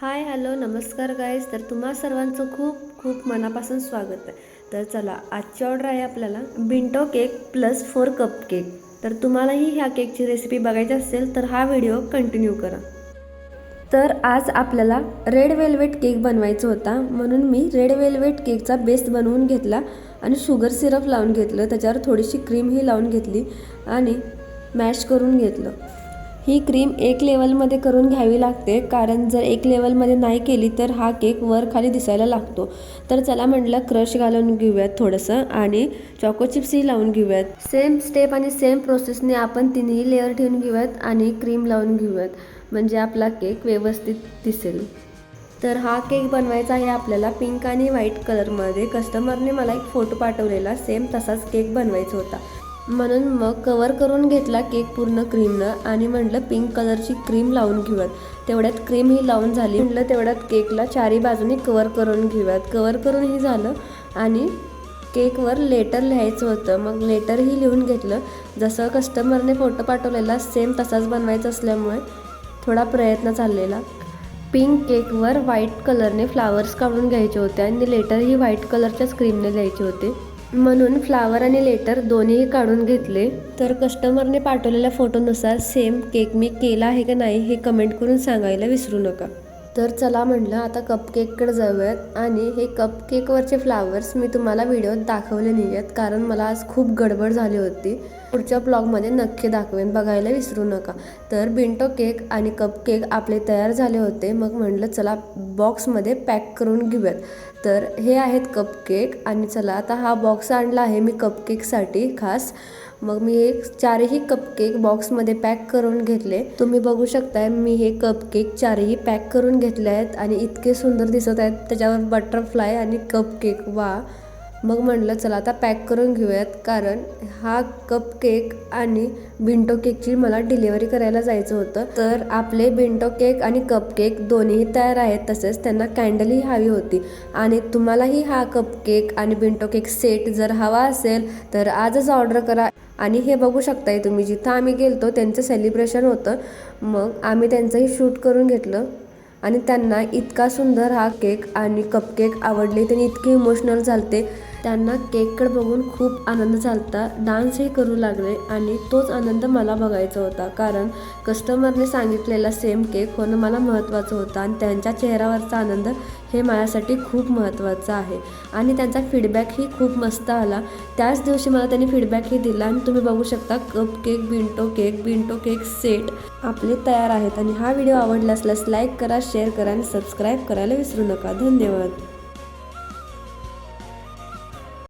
Hi hello नमस्कार guys तर तुम्हा सर्वांचं खूप खूप मनापासून स्वागत आहे. तर चला आजची ऑर्डर आहे आपल्याला bento cake plus four cupcake तर तुम्हालाही ह्या केकची रेसिपी बघायची असेल तर हा व्हिडिओ कंटिन्यू करा. तर आज आपल्याला रेड वेल्वेट केक बनवायचा होता. म्हणून मी रेड वेल्वेट केकचा बेस्ट बनवून घेतला आणि शुगर सिरप लावून घेतलं. त्याच्यावर थोडीशी क्रीमही लावून घेतली आणि मॅश करून घेतलं. ही क्रीम एक लेवलमध्ये करून घ्यावी लागते. कारण जर एक लेवलमध्ये नाही केली तर हा केक वर खाली दिसायला लागतो. तर चला म्हटलं क्रश घालून घेऊयात थोडंसं आणि चॉको चिप्सही लावून घेऊयात. सेम स्टेप आणि सेम प्रोसेसने आपण तिन्ही लेअर ठेवून घेऊयात आणि क्रीम लावून घेऊयात. म्हणजे आपला केक व्यवस्थित दिसेल. तर हा केक बनवायचा आहे आपल्याला पिंक आणि व्हाईट कलरमध्ये. कस्टमरने मला एक फोटो पाठवलेला. सेम तसाच केक बनवायचा होता. म्हणून मग कवर करून घेतला केक पूर्ण क्रीमनं आणि म्हटलं पिंक कलरची क्रीम लावून घेऊयात. तेवढ्यात क्रीम ही लावून झाली. म्हटलं तेवढ्यात केकला चारी बाजूने कवर करून घेऊयात. कवर करूनही झालं आणि केकवर लेटर लिहायचं होतं. मग लेटरही लिहून घेतलं. जसं कस्टमरने फोटो पाठवलेला सेम तसाच बनवायचा असल्यामुळे थोडा प्रयत्न चाललेला. पिंक केकवर व्हाईट कलरने फ्लावर्स काढून घ्यायचे होते आणि लेटरही व्हाईट कलरच्याच क्रीमने लिहायचे होते. म्हणून फ्लावर आणि लेटर दोन्हीही काढून घेतले. तर कस्टमरने पाठवलेल्या फोटोनुसार सेम केक मी केला आहे का नाही हे कमेंट करून सांगायला विसरू नका. तर चला म्हटलं आता कपकेककडे जाऊयात. आणि हे कपकेकवरचे फ्लावर्स मी तुम्हाला व्हिडिओत दाखवले नाही आहेत कारण मला आज खूप गडबड झाली होती. पुढच्या ब्लॉगमध्ये नक्की दाखवेन बघायला विसरू नका. तर बिंटो केक आणि कपकेक आपले तयार झाले होते. मग म्हटलं चला बॉक्समध्ये पॅक करून घेऊयात. तर हे आहेत कपकेक आणि चला आता हा बॉक्स आणला आहे मी कपकेकसाठी खास. मग मी हे चारही कपकेक बॉक्समध्ये पॅक करून घेतले. तुम्ही बघू शकताय मी हे कपकेक चारही पॅक करून घेतले आहेत आणि इतके सुंदर दिसत आहेत. त्याच्यावर बटरफ्लाय आणि कपकेक वा. मग म्हटलं चला आता पॅक करून घेऊयात कारण हा कप केक आणि बिंटो केकची मला डिलिव्हरी करायला जायचं होतं. तर आपले बिंटो केक आणि कप केक दोन्ही तयार आहेत तसेच त्यांना कॅन्डलही हवी होती. आणि तुम्हालाही हा कप केक आणि बिंटो केक सेट जर हवा असेल तर आजच ऑर्डर करा. आणि हे बघू शकताय तुम्ही जिथं आम्ही गेलतो त्यांचं सेलिब्रेशन होतं. मग आम्ही त्यांचंही शूट करून घेतलं. आणि त्यांना इतका सुंदर हा केक आणि कपकेक आवडले त्यांनी इतके इमोशनल झालते. त्यांना केककडे बघून खूप आनंद झालता. डान्सही करू लागले आणि तोच आनंद मला बघायचा होता. कारण कस्टमरने सांगितलेला सेम केक होणं मला महत्त्वाचं होतं आणि त्यांच्या चेहऱ्यावरचा आनंद हे माझ्यासाठी खूप महत्त्वाचं आहे. आणि त्यांचा फीडबॅकही खूप मस्त आला. त्याच दिवशी मला त्यांनी फीडबॅकही दिला आणि तुम्ही बघू शकता cupcake bento cake bento cake set आपले तयार आहेत. आणि हा व्हिडिओ आवडला असल्यास लाईक करा शेअर करा आणि सबस्क्राईब करायला विसरू नका. धन्यवाद.